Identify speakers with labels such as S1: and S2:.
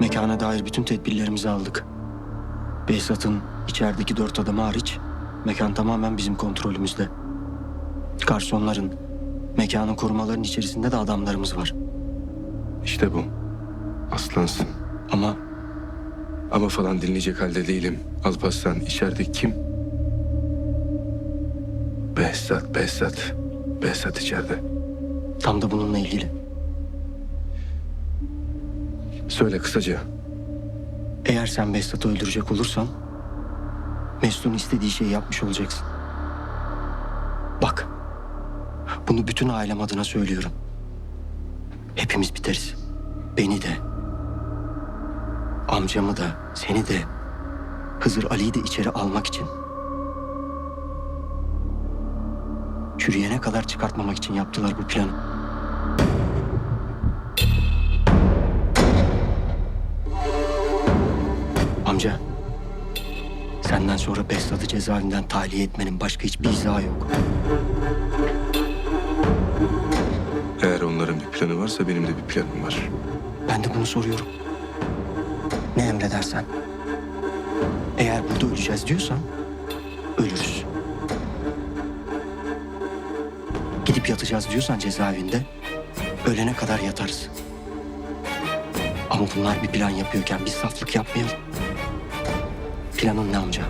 S1: Mekana dair bütün tedbirlerimizi aldık. Behzat'ın içerideki dört adamı hariç mekan tamamen bizim kontrolümüzde. Garsonların, mekanın korumaların içerisinde de adamlarımız var.
S2: İşte bu. Aslansın.
S1: Ama
S2: Ama falan dinleyecek halde değilim. Alparslan içeride kim? Behzat, Behzat. Behzat içeride.
S1: tam da bununla ilgili.
S2: Söyle kısaca.
S1: Eğer sen Behzat'ı öldürecek olursan Mesut'un istediği şeyi yapmış olacaksın. Bak, bunu bütün ailem adına söylüyorum. Hepimiz biteriz. Beni de, amcamı da, seni de, Hızır Ali'yi de içeri almak için. Çürüyene kadar çıkartmamak için yaptılar bu planı. Amca, senden sonra Behzat'ı cezaevinden tahliye etmenin başka hiçbir izahı yok.
S2: Eğer onların bir planı varsa benim de bir planım var.
S1: Ben de bunu soruyorum. Ne emredersen. Eğer burada öleceğiz diyorsan ölürüz. Gidip yatacağız diyorsan cezaevinde ölene kadar yatarız. Ama bunlar bir plan yapıyorken biz saflık yapmayalım. Planın ne amca?